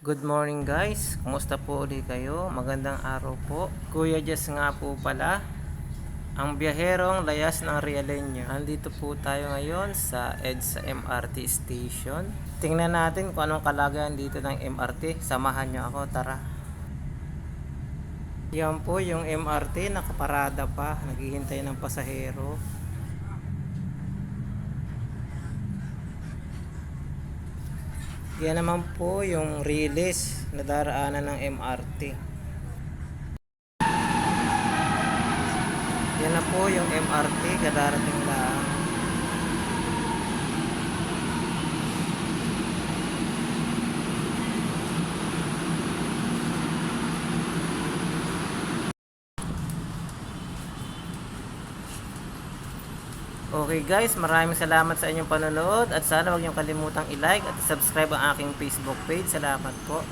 Good morning guys, kumusta po ulit kayo? Magandang araw po. Kuya Jess nga po pala, ang biyaherong layas ng Realenyo. Andito po tayo ngayon sa EDSA MRT Station. Tingnan natin kung anong kalagayan dito ng MRT. Samahan nyo ako, tara. Yan po yung MRT, nakaparada pa, naghihintay ng pasahero. Yan naman po yung release na daraanan ng MRT. Yan na po yung MRT kadarating lang. Okay guys, maraming salamat sa inyong panonood at sana huwag niyong kalimutang i-like at subscribe ang aking Facebook page. Salamat po.